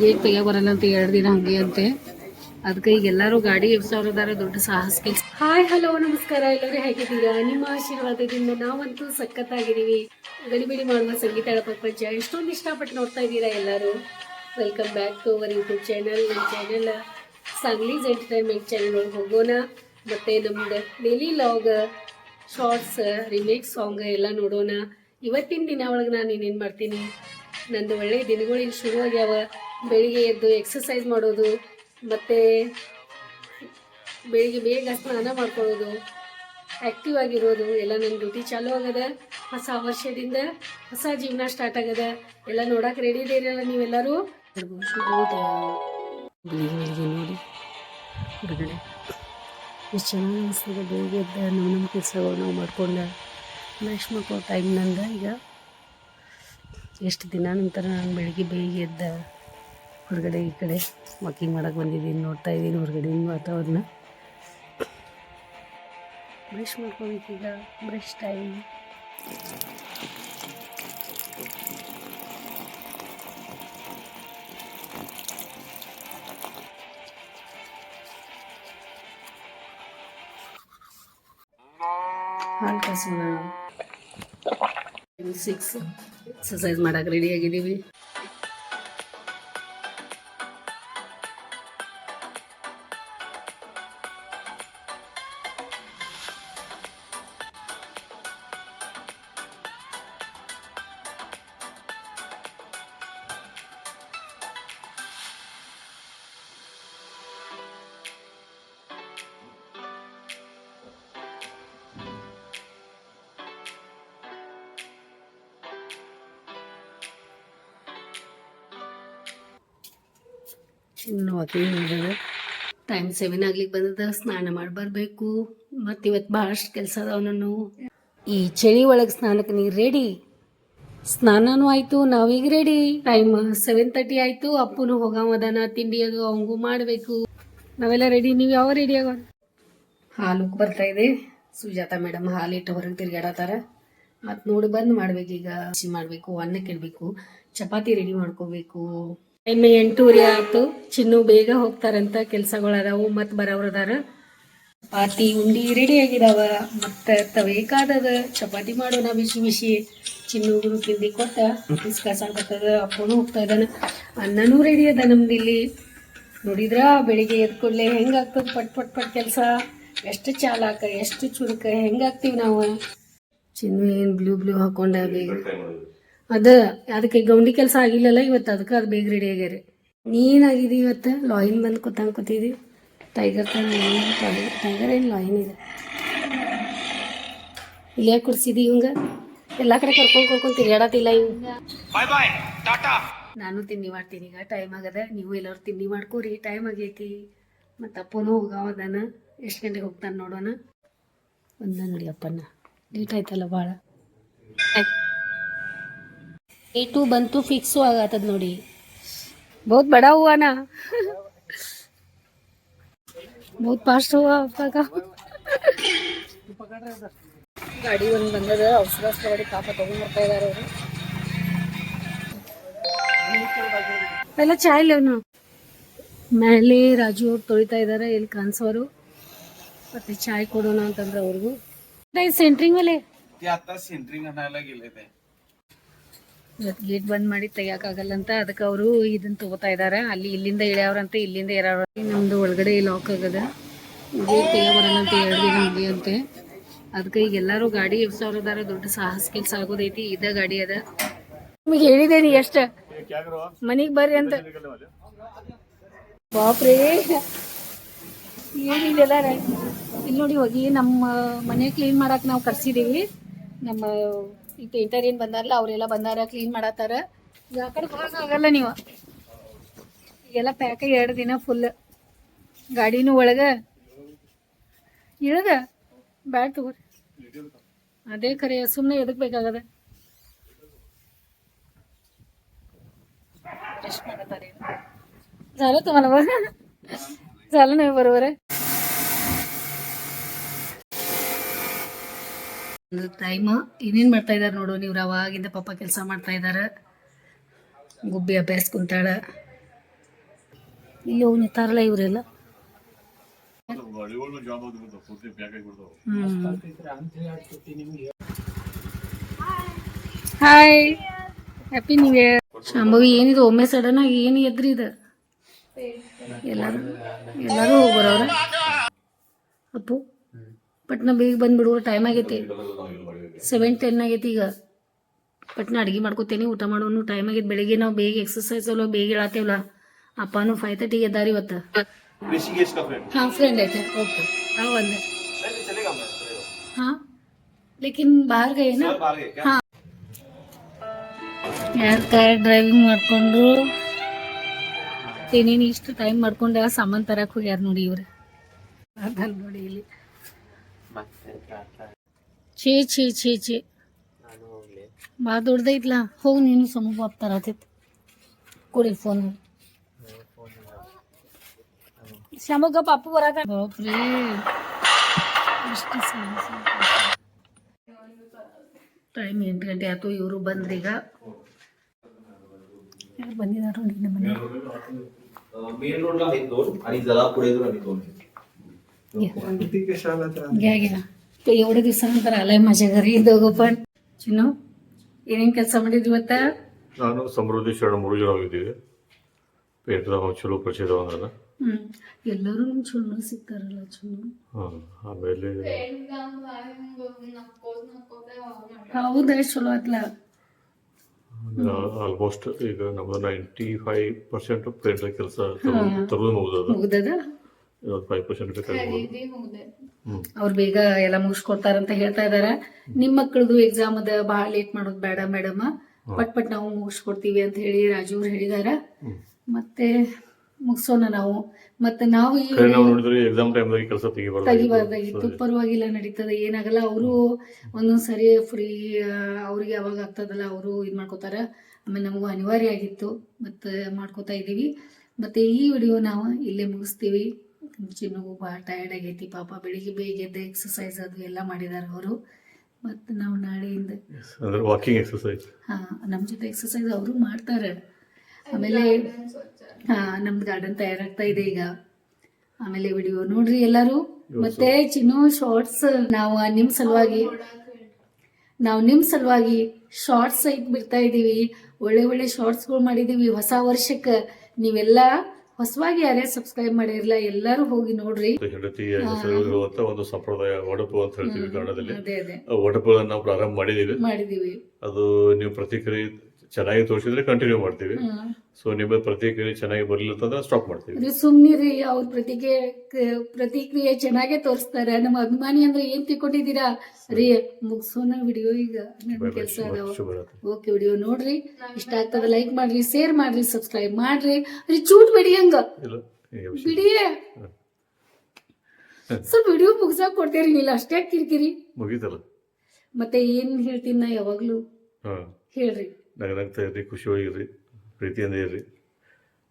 Gate ತೆಗಿಯೋ ಬರಲ್ಲ ಅಂತ ಎರಡು ದಿನ ಹಂಗೆ ಅಂತೆ. ಅದಕ್ಕೆ ಈಗ ಎಲ್ಲರೂ ಗಾಡಿ ಎಬ್ಸೋರದಾರ ದೊಡ್ಡ ಸಾಹಸ ಕೆಲಸ ಹಾಯ್, ಹಲೋ, ನಮಸ್ಕಾರ. ಎಲ್ಲರೂ ಹೇಗಿದ್ದೀರಾ? ನಿಮ್ಮ ಆಶೀರ್ವಾದದಿಂದ ನಾವಂತೂ ಸಖತ್ತಾಗಿದ್ದೀವಿ. ಗಡಿಬಿಡಿ ಮಾಡುವ ಸಂಗೀತ ಪ್ರಪಂಚ ಎಷ್ಟೊಂದು ಇಷ್ಟಪಟ್ಟು ನೋಡ್ತಾ ಇದ್ದೀರಾ ಎಲ್ಲರೂ? Welcome back to our YouTube channel ನಮ್ಮ ಚಾನಲ್ ಸಂಗ್ಲೀಸ್ ಎಂಟರ್ಟೈನ್ಮೆಂಟ್ ಚಾನಲ್ ಒಳಗೆ ಹೋಗೋಣ. ಮತ್ತು ನಮ್ದು daily log shorts remake song ಎಲ್ಲ ನೋಡೋಣ. ಇವತ್ತಿನ ದಿನ ಒಳಗೆ ನಾನು ಇನ್ನೇನು ಮಾಡ್ತೀನಿ? ನಂದು ಒಳ್ಳೆ ದಿನಗಳು ಶುರು ಆಗ್ಯಾವ ಬೆಳಿಗ್ಗೆ ಎದ್ದು ಎಕ್ಸಸೈಸ್ ಮಾಡೋದು, ಮತ್ತು ಬೆಳಿಗ್ಗೆ ಬೇಗ ಸ್ನಾನ ಮಾಡ್ಕೊಳ್ಳೋದು ಆ್ಯಕ್ಟಿವ್ ಆಗಿರೋದು, ಎಲ್ಲ ನನ್ನ ಡ್ಯೂಟಿ ಚಾಲೂ ಆಗದ, ಹೊಸ ವರ್ಷದಿಂದ ಹೊಸ ಜೀವನ ಸ್ಟಾರ್ಟ್ ಆಗದ, ಎಲ್ಲ ನೋಡಕ್ಕೆ ರೆಡಿ ಇದೀರಲ್ಲ ನೀವೆಲ್ಲರೂ? ನೋಡಿ ಹೊರಗಡೆ ಎಷ್ಟು ಚೆನ್ನಾಗಿ ಅನಿಸ್ತದೆ ಬೆಳಿಗ್ಗೆ ಎದ್ದ ನಮ್ಮ ನಮ್ಮ ಕೆಲಸಗಳು ನಾವು ಮಾಡ್ಕೊಂಡು ಮಾಡ್ಕೋ ಟೈಮ್ ನಂದು ಈಗ ಎಷ್ಟು ದಿನ ನಂತರ ನಾನು ಬೆಳಿಗ್ಗೆ ಬೆಳಿಗ್ಗೆ ಎದ್ದ? ಹೊರಗಡೆ ಈ ಕಡೆ ವಾಕಿಂಗ್ ಮಾಡಕ್ಕೆ ಬಂದಿದ್ದೀನಿ, ನೋಡ್ತಾ ಇದ್ದೀನಿ ಹೊರಗಡೆಯಿಂದ ವಾತಾವರಣ. ಬ್ರಷ್ ಮಾಡ್ಕೋಬೇಕೀಗ ಬ್ರಷ್ ಟೈಮ್ ಹಾಲು ಸಿಕ್ಸ್ ಎಕ್ಸಸೈಸ್ ಮಾಡಕ್ಕೆ ರೆಡಿ ಆಗಿದ್ದೀವಿ. ಇನ್ನು ಮಾಡಿದ್ರೆ ಟೈಮ್ ಸೆವೆನ್ ಆಗ್ಲಿಕ್ಕೆ ಬಂದದ, ಸ್ನಾನ ಮಾಡಿ ಬರಬೇಕು ಮತ್ತು ಇವತ್ತು ಭಾಳಷ್ಟು ಕೆಲಸ ಅದಾವ ನಾನು ಈ ಚಳಿ ಒಳಗೆ ಸ್ನಾನಕ್ಕೆ ನೀರು ರೆಡಿ ಸ್ನಾನನೂ ಆಯಿತು, ನಾವೀಗ ರೆಡಿ ಟೈಮ್ ಸೆವೆನ್ ತರ್ಟಿ ಆಯಿತು, ಅಪ್ಪನು ಹೋಗವದಾನ ತಿಂಡಿ ಅದು ಅವಂಗೂ ಮಾಡಬೇಕು. ನಾವೆಲ್ಲ ರೆಡಿ ನೀವು ಯಾವ ರೆಡಿ ಆಗೋ ಹಾಲು ಬರ್ತಾ ಇದೆ. ಸುಜಾತ ಮೇಡಮ್ ಹಾಲಿಟ್ಟು ಹೊರಗೆ ತಿರ್ಗಾಡತ್ತಾರ ಮತ್ತು ನೋಡಿ, ಬಂದ್ ಮಾಡ್ಬೇಕೀಗ. ಹಸಿ ಮಾಡಬೇಕು ಅನ್ನಕ್ಕೆ ಇಡಬೇಕು ಚಪಾತಿ ರೆಡಿ ಮಾಡ್ಕೋಬೇಕು. ಇನ್ನು ಎಂಟೂರಿ ಆಯ್ತು. ಚಿನ್ನು ಬೇಗ ಹೋಗ್ತಾರಂತ ಕೆಲ್ಸಗಳು ಅದಾವು, ಮತ್ತು ಪಾತಿ ಚಪಾತಿ ಉಂಡಿ ರೆಡಿ ಆಗಿದಾವ, ಮತ್ತು ತವೇಕಾದದ ಚಪಾತಿ ಮಾಡೋಣ ಬಿಸಿ ಬಿಸಿ. ಚಿನ್ನುಗಳು ತಿಂದಿ ಕೊಟ್ಟ ಡಿಸ್ಕಸ್ ಆಗತ್ತದ ಅಪ್ಪನು ಹೋಗ್ತಾ ಇದ್ದಾನ. ಅನ್ನನೂ ರೆಡಿ ಅದ ನಮ್ದು ಇಲ್ಲಿ. ನೋಡಿದ್ರ ಬೆಳಿಗ್ಗೆ ಎದ್ಕೊಳ್ಳೆ ಹೆಂಗಾಗ್ತದ ಪಟ್ ಪಟ್ ಪಟ್ ಕೆಲಸ. ಎಷ್ಟು ಚಾಲಾಕ, ಎಷ್ಟು ಚುರುಕ ಹೆಂಗಾಗ್ತೀವಿ ನಾವು? ಚಿನ್ನು ಏನು ಬ್ಲೂ ಬ್ಲೂ ಹಾಕೊಂಡ ಬೇಗ ಅದ ಅದಕ್ಕೆ ಗೌಂಡಿ ಕೆಲಸ ಆಗಿಲ್ಲಲ್ಲ ಇವತ್ತು ಅದಕ್ಕೆ ಅದು ಬೇಗ ರೆಡಿ ಆಗ್ಯಾರ. ನೀನಾಗಿದಿ ಇವತ್ತು ಲಾಯಿನ್ ಬಂದು ಕೂತಂಗೆ ಕೂತಿದ್ದಿ. ಟೈಗರ್ ಟೈಗರ್ ಏನು ಲಾಯಿನ್ ಇದೆ? ಇಲ್ಲೇ ಕುಡ್ಸಿದಿ ಇವಂಗ? ಎಲ್ಲ ಕಡೆ ಕರ್ಕೊಂಡು ಕರ್ಕೊಂಡು ತಿರ್ಗಾಡತಿಲ್ಲ ನಾನು ತಿಂಡಿ ಮಾಡ್ತೀನಿ ಈಗ ಟೈಮ್ ಆಗದ. ನೀವು ಎಲ್ಲರೂ ತಿಂಡಿ ಮಾಡ್ಕೋರಿ ಟೈಮ್ ಆಗೈತಿ. ಮತ್ತು ಅಪ್ಪನೂ ಹೋಗವದಾನ ಎಷ್ಟು ಗಂಟೆಗೆ ಹೋಗ್ತಾನೆ ನೋಡೋಣ? ಒಂದ ನೋಡಿ ಅಪ್ಪನ ಲೇಟ್ ಆಯ್ತಲ್ಲ ಭಾಳ ಏಟು ಬಂತು ಫಿಕ್ಸ್ ಆಗತ್ತದ ನೋಡಿ. ಬಹುತ್ ಬಡ हुआ ಬಹುತ್ ಫಾಸ್ಟ್ ಹೂವ ಅಪ್ಪಾಗ. ಗಾಡಿ ಒಂದು ಬಂದದ ಔಷಧ ಗಾಡಿ ಪಾಪ ತಗೊಂಡ್ಬರ್ತಾ ಇದಾರೆ ಅವರು. ಪೆಲ್ಲ ಚಾಯ್ ಲೇವ್ನು ಮೇಲೆ ರಾಜು ಅವ್ರು ತೊಳಿತಾ ಇದ್ದಾರೆ ಇಲ್ಲಿ ಕಾಣಿಸೋರು ಮತ್ತೆ ಚಾಯ್ ಕೊಡೋಣ ಅಂತಂದ್ರೆ ಅವ್ರಿಗೂ. ಸೆಂಟ್ರಿಂಗ್ ಮೇಲೆ ते आता सेंटरिंग आणायला ಇವತ್ತು ಗೇಟ್ ಬಂದ್ ಮಾಡಿ ತೆಗಿಯೋಕ್ಕಾಗಲ್ಲ ಅಂತ ಅದಕ್ಕೆ ಅವರು ಇದನ್ನ ತಗೋತಾ ಇದ್ದಾರೆ ಅಲ್ಲಿ ಇಲ್ಲಿಂದ ಇಳ್ಯಾವ್ರಂತೆ ಇಲ್ಲಿಂದ ಇರೋರು ನಮ್ದು ಒಳಗಡೆ ಲಾಕ್ ಆಗದ. ಗೇಟ್ ಅಂತ ಎರಡು ದಿನ ಮುಗಿಯಂತೆ ಅದಕ್ಕೆ ಈಗ ಎಲ್ಲರೂ ಗಾಡಿ ಎಬ್ಸೋರದಾರ ದೊಡ್ಡ ಸಾಹಸ ಕೆಲಸ ಆಗೋದೈತಿ, ಇದ ಗಾಡಿ ಅದ. ನಿಮಗೆ ಹೇಳಿದೇನಿ ಎಷ್ಟ ಮನೆಗೆ ಬರ್ರಿ ಅಂತ. ಬಾಪ್ರೇ. ಏನಿದೆಲ್ಲ ಇಲ್ಲಿ ನೋಡಿ ಹೋಗಿ, ನಮ್ಮ ಮನೆ ಕ್ಲೀನ್ ಮಾಡಕ್ ನಾವು ಕರ್ಸಿದೀವಿ. ನಮ್ಮ ಈ ಪೇಂಟರ್ ಏನ್ ಬಂದಾರಲ್ಲ ಅವರೆಲ್ಲ ಬಂದಾರ ಕ್ಲೀನ್ ಮಾಡತ್ತಾರ ಈಗ ಆ ಕಡೆ ಹೋಗಕ್ ಆಗಲ್ಲ ನೀವು ಈಗೆಲ್ಲ ಪ್ಯಾಕ ಎರಡು ದಿನ ಫುಲ್ ಗಾಡಿನೂ ಒಳಗ ಇಳದ ಬ್ಯಾಡ್ ತಗೋರಿ ಅದೇ ಖರೆ ಸುಮ್ಮನೆ ಎದಕ್ ಬೇಕಾಗದ ಎಷ್ಟು ಮಾಡತ್ತಾರೆ झालं तुम्हाला बघ झालं नाही बरोबर आहे ಟೈಮ್ ಏನೇನ್ ಮಾಡ್ತಾ ಇದ್ದಾರೆ ನೋಡು, ನೀವು ಅವಾಗಿಂದ ಪಾಪ ಕೆಲಸ ಮಾಡ್ತಾ ಇದ್ದಾರೆ ಗುಬ್ಬಿ ಅಭ್ಯಾಸ ಕುಂತಾಳ. ಇಲ್ಲಿ ಹೋಗಿ ನಿಂತಾರಲ್ಲ ಇವರೆಲ್ಲ. Hi happy new year Shambhavi, ಏನಿದು? ಒಮ್ಮೆ ಸಡನ್ ಆಗಿ ಏನು ಎದ್ರಿ ಇದ ಎಲ್ಲರೂ ಎಲ್ಲರೂ ಹೋಗೋರವ್ರ? ಅಪ್ಪು. ಪಟ್ನ ಬೇಗ ಬಂದ್ಬಿಡುವ ಟೈಮ್ ಆಗೈತಿ. ಸೆವೆನ್ ಟೆನ್ ಆಗೈತಿ ಈಗ. ಪಟ್ನ ಅಡುಗೆ ಮಾಡ್ಕೋತೇನೆ ಊಟ ಮಾಡೋನು ಟೈಮ್ ಆಗೈತೆ. ಬೆಳಿಗ್ಗೆ ನಾವು ಬೇಗ ಎಕ್ಸಸೈಸ್ ಅಲ್ಲ ಬೇಗ ಹೇಳತ್ತೇವಲ್ಲ ಅಪ್ಪನೂ ಫೈವ್ ತರ್ಟಿಗೆ ಎದ್ದಾರಿ ಇವತ್ತು. ಹಾಂ ಫ್ರೆಂಡ್ ಐತೆ. ಓಕೆ ಅವ ಒಂದು. ಹಾಂ? ಲೇಕಿನ್ ಬಾರ್ಗ ಏನು? ಹಾಂ. ಯಾರು ಕಾರ್ ಡ್ರೈವಿಂಗ್ ಮಾಡಿಕೊಂಡ್ರು? ಏನೇನು ಇಷ್ಟು ಟೈಮ್ ಮಾಡ್ಕೊಂಡು ಸಾಮಾನು ತರಕ್ಕೆ ಹೋಗ್ಯಾರ ನೋಡಿ ಇವ್ರು. ಅದನ್ನು ನೋಡಿ ಇಲ್ಲಿ. ಛೇ ಛೇ ಛೇ ಛೇ. ಬಾ ದೊಡ್ಡದೈತ್ಲ ಹೋಗಿ ನೀನು ಸಮೂಹ ಬಾಪ್ ತರತೈತಿ. ಕೊಡಿ ಫೋನ್ ಶ್ಯಾಮಗ ಪಾಪು ಬರಾಕ ಬಾಪ್ರಿ ಎಷ್ಟು ಟೈಮ್ ಎಂಟು ಗಂಟೆ ಆಯ್ತು ಇವರು ಬಂದ್ರೀಗ ಯಾರು ಬಂದಿದ್ದಾರೆ ನೋಡಿ ನಮ್ಮ ಮನೆ. मेन रोडला आहेत दोन आणि जरा पुढे जाऊन आणि दोन आहेत. घ्या घ्या ते एवढे दिवसानंतर आलाय माझ्या घरी दोघं पण चिनो ಏನೇನ್ ಕೆಲಸ ಮಾಡಿದ್ವಿ ಇವತ್ತ ನಾನು ಸಮೃದ್ಧಿ ಶರಣ ಮುರುಘರಾವ್ ಇದ್ದೀವಿ ಪೇಟದಾಗ ಚಲೋ ಪರಿಚಯ ನಾನು ಹ್ಮ್ ಎಲ್ಲರೂ ನಿಮ್ ಚಲೋ ಸಿಗ್ತಾರಲ್ಲ ಚಲೋ ಹಾಂ ಆಮೇಲೆ ಹೌದಾ ಚಲೋ ಆತ್ಲ ಆಲ್ಮೋಸ್ಟ್ ಈಗ ನಮ್ದು ನೈಂಟಿ ಫೈವ್ ಪರ್ಸೆಂಟ್ ಪೇಂಟ್ದಾಗ ಕೆಲಸ ತರೋದು ಮುಗ್ದದ ಮುಗ್ದದ ಇವತ್ತು ಫೈವ್ ಪರ್ಸೆಂಟ್ ಬೇಕಾಗ್ಬೋದು ಹ್ಞೂ ಅವ್ರು ಬೇಗ ಎಲ್ಲ ಮುಗಿಸ್ಕೊಡ್ತಾರಂತ ಹೇಳ್ತಾ ಇದಾರ. ನಿಮ್ ಮಕ್ಕಳದು ಎಕ್ಸಾಮ್ ಅದ ಬಹಳ ಲೇಟ್ ಮಾಡೋದು ಬೇಡ ಮೇಡಮ್ ಪಟ್ ಪಟ್ ನಾವು ಮುಗಿಸ್ಕೊಡ್ತೀವಿ ಅಂತ ಹೇಳಿ ರಾಜು ಅವ್ರು ಹೇಳಿದಾರ. ಮತ್ತೆ ಮುಗಿಸೋಣ ನಾವು. ಮತ್ತೆ ನಾವು ತಗಿಬಾರ್ದಾಗಿತ್ತು ಎಕ್ಸಾಮ್ ಟೈಮ್ದಾಗ ಕೆಲಸ ತೆಗಿಬಾರ್ದಾಗಿತ್ತು. ಪರವಾಗಿಲ್ಲ ನಡೀತದೆ. ಏನಾಗಲ್ಲ. ಅವರು ಒಂದೊಂದ್ ಸರಿ ಫ್ರೀ ಅವ್ರಿಗೆ ಯಾವಾಗ ಆಗ್ತದಲ್ಲ ಅವರು ಇದು ಮಾಡ್ಕೋತಾರ. ಆಮೇಲೆ ನಮಗೂ ಅನಿವಾರ್ಯ ಆಗಿತ್ತು. ಮತ್ತೆ ಮಾಡ್ಕೋತಾ ಇದೀವಿ. ಮತ್ತೆ ಈ ವಿಡಿಯೋ ನಾವು ಇಲ್ಲೇ ಮುಗಿಸ್ತೀವಿ. ಚಿನ್ನಗೂ ಭಾಳ ಟಯರ್ಡ್ ಆಗೈತಿ ಪಾಪ ಬೆಳಿಗ್ಗೆ ಬೇಗ ಎದ್ದು ಎಕ್ಸಸೈಸ್ ಅದು ಎಲ್ಲ ಮಾಡಿದಾರೆ ಅವರು. ಮತ್ತು ನಾವು ನಾಳೆಯಿಂದ ವಾಕಿಂಗ್ ಎಕ್ಸಸೈಸ್ ಹಾ ನಮ್ಮ ಜೊತೆ ಎಕ್ಸಸೈಸ್ ಅವರು ಮಾಡ್ತಾರೆ. ಆಮೇಲೆ ಹಾ ನಮ್ದು ಗಾರ್ಡನ್ ತಯಾರಾಗ್ತಾ ಇದೆ ಈಗ. ಆಮೇಲೆ ವಿಡಿಯೋ ನೋಡ್ರಿ ಎಲ್ಲರೂ. ಮತ್ತೆ ಚಿನ್ನು ಶಾರ್ಟ್ಸ್ ನಾವು ನಿಮ್ ಸಲುವಾಗಿ ನಾವು ನಿಮ್ ಸಲುವಾಗಿ ಶಾರ್ಟ್ಸ್ ಐತ್ ಬಿಡ್ತಾ ಇದೀವಿ. ಒಳ್ಳೆ ಒಳ್ಳೆ ಶಾರ್ಟ್ಸ್ಗಳು ಮಾಡಿದೀವಿ. ಹೊಸ ವರ್ಷಕ್ಕೆ ನೀವೆಲ್ಲ ಹೊಸವಾಗಿ ಯಾರೇ ಸಬ್ಸ್ಕ್ರೈಬ್ ಮಾಡಿರಲ್ಲ ಎಲ್ಲರೂ ಹೋಗಿ ನೋಡ್ರಿ. ಹೆಂಡತಿಯ ಅಂತ ಒಂದು ಸಂಪ್ರದಾಯ ಒಡಪು ಅಂತ ಹೇಳ್ತೀವಿ ಕನ್ನಡದಲ್ಲಿ. ಒಡಪುಗಳನ್ನ ನಾವು ಪ್ರಾರಂಭ ಮಾಡಿದೀವಿ. ಮಾಡಿದೀವಿ. ಅದು ನೀವು ಪ್ರತಿಕ್ರಿಯೆ ಚೆನ್ನಾಗಿ ತೋರಿಸಿದ್ರೆ ಕಂಟಿನ್ಯೂ ಮಾಡ್ತೀವಿ. ಸೊ ನಿಮ್ಮ ಪ್ರತಿಕ್ರಿಯೆ ಚೆನ್ನಾಗಿ ಬರಲಿಲ್ಲ ಅಂತಂದ್ರೆ ಸ್ಟಾಪ್ ಮಾಡ್ತೀವಿ. ಅದು ಸುಮ್ನಿರಿ ಅವ್ರ ಪ್ರತಿಕ್ರಿಯೆ ಪ್ರತಿಕ್ರಿಯೆ ಚೆನ್ನಾಗೆ ತೋರಿಸ್ತಾರೆ. ನಮ್ಮ ಅಭಿಮಾನಿ ಅಂದ್ರೆ ಏನ್ ತಿಳ್ಕೊಂಡಿದ್ದೀರಾ? ರೀ ಮುಗಿಸೋಣ ವಿಡಿಯೋ ಈಗ. ನನ್ನ ಕೆಲಸ ಓಕೆ ವಿಡಿಯೋ ನೋಡ್ರಿ. ಇಷ್ಟ ಆಗ್ತದ ಲೈಕ್ ಮಾಡ್ರಿ ಶೇರ್ ಮಾಡ್ರಿ ಸಬ್ಸ್ಕ್ರೈಬ್ ಮಾಡ್ರಿ. ರೀ ಚೂಟ್ ಬಿಡಿ ಹಂಗ. ಬಿಡಿಯೇ ಬಿಡಿ. ಸ್ವಲ್ಪ ವಿಡಿಯೋ ಮುಗಿಸಾಕ್ ಕೊಡ್ತೀರಿ ಇಲ್ಲ ಅಷ್ಟೇ ಕಿರಿಕಿರಿ ಮುಗಿತಲ್ಲ. ಮತ್ತೆ ಏನ್ ಹೇಳ್ತೀನಿ ನಾ ಯಾವಾಗ್ಲೂ. ಹೇಳ್ರಿ. ನಗನಗ್ತಾ ಇರ್ರಿ ಖುಷಿಯಾಗಿರ್ರಿ ಪ್ರೀತಿಯಿಂದ ಇರ್ರಿ.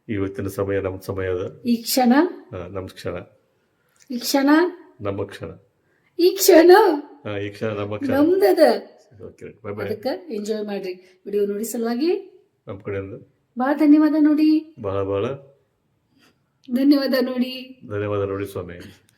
ಇವತ್ತಿನ ಸಮಯ ನಮ್ಮ ಸಮಯ ಅದ. ಈ ಕ್ಷಣ? ಹಾ, ನಮ್ಮ ಕ್ಷಣ. ಈ ಕ್ಷಣ? ನಮ್ಮ ಕ್ಷಣ. ಈ ಕ್ಷಣ? ಹಾ, ಈ ಕ್ಷಣ ನಮ್ಮ ಕ್ಷಣ. ನಮ್ದದ. ಓಕೆ ಅದಕ್ಕೆ ಎಂಜಾಯ್ ಮಾಡ್ರಿ. ವಿಡಿಯೋ ನೋಡಿ ಸಲುವಾಗಿ. ನಮ್ಮ ಕಡೆಯಿಂದ. ಬಹಳ ಧನ್ಯವಾದ ನೋಡಿ. ಬಹಳ ಬಹಳ ಧನ್ಯವಾದ ನೋಡಿ. ಧನ್ಯವಾದ ನೋಡಿ ಸ್ವಾಮಿ.